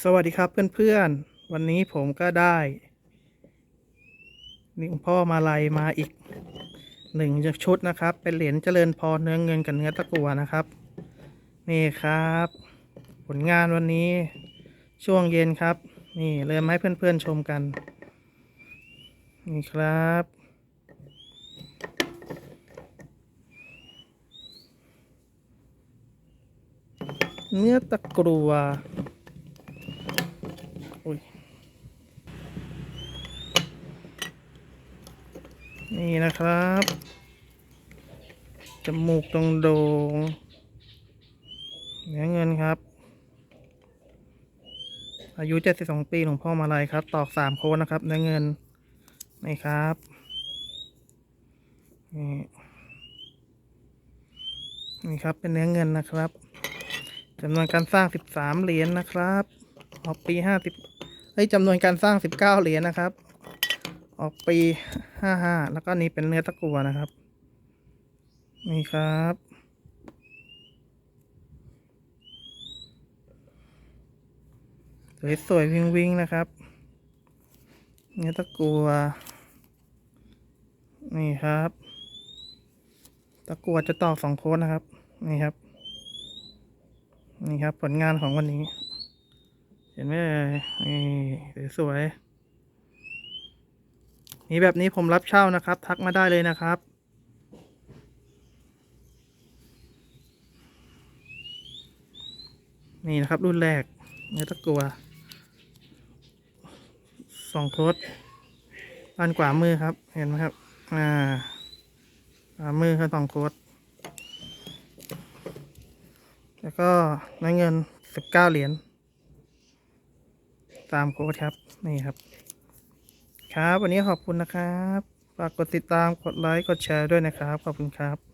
สวัสดีครับเพื่อนๆ วันนี้ผมก็ได้ นี่คุณพ่อมาลัยมาอีกหนึ่งชุดนะครับ เป็นเหรียญเจริญพรเนื้อเงินกับเนื้อตะกัวนะครับ นี่ครับ ผลงานวันนี้ช่วงเย็นครับ นี่เริ่มให้เพื่อนๆชมกัน นี่ครับ เนื้อตะกรัว นี่นะครับ จมูกตรงโดงเนื้อเงินครับ อายุ 72 ปีหลวงพ่อมาลัยครับ ตอกสามโคนนะครับ เนื้อเงิน นี่ครับนี่นี่ครับ เป็นเนื้อเงินนะครับจำนวนการสร้าง 13 เหรียญนะครับ ออกปี 50เอ้ยจำนวนการสร้าง 19 เหรียญนะครับ ออกปี55แล้วก็นี้เป็นเนื้อตะกั่วนะครับ นี่ครับ สวยๆวิงวิงๆนะครับ เนื้อตะกั่วนี่ครับ ตะกั่วจะตอกสองโค้ดนะครับ นี่ครับ นี่ครับผลงานของวันนี้ เห็นไหมเอ่ยนี่สวยๆ นี่แบบนี้ผมรับเช่านะครับ ทักมาได้เลยนะครับ นี่นะครับรุ่นแรกเนื้อตะกัวสองโคตด้านขวามือครับเห็นไหมครับอ่าขวามือคือสองโคตแล้วก็ได้เงินสิบเก้าเหรียญตามโค้ดครับ นี่ครับ ครับ วันนี้ขอบคุณนะครับ ฝากกดติดตาม กดไลค์ กดแชร์ด้วยนะครับ ขอบคุณครับ